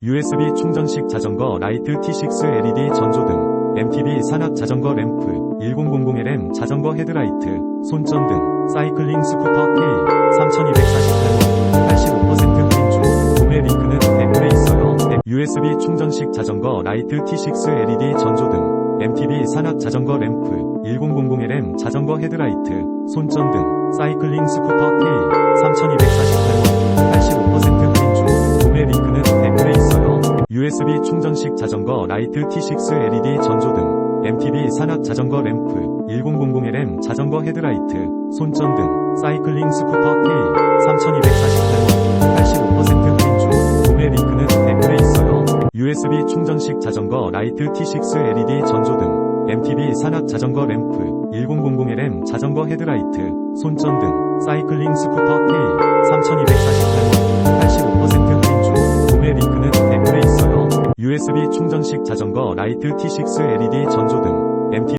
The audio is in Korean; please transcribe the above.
USB 충전식 자전거 라이트 T6 LED 전조 등 MTB 산악 자전거 램프 1000LM 자전거 헤드라이트 손전 등 사이클링 스쿠터 K 3248원 85% 할인 중 구매 링크는 댓글에 있어요. USB 충전식 자전거 라이트 T6 LED 전조 등 MTB 산악 자전거 램프 1000LM 자전거 헤드라이트 손전 등 사이클링 스쿠터 K 3248원 USB 충전식 자전거 라이트 T6 LED 전조 등 MTB 산악 자전거 램프 1000LM 자전거 헤드라이트 손전 등 사이클링 스쿠터 K 3248원 85% 할인 중 구매 링크는 댓글에 있어요. USB 충전식 자전거 라이트 T6 LED 전조 등 MTB 산악 자전거 램프 1000LM 자전거 헤드라이트 손전 등 사이클링 스쿠터 K 3248원 USB 충전식 자전거 라이트 T6 LED 전조 등 MTB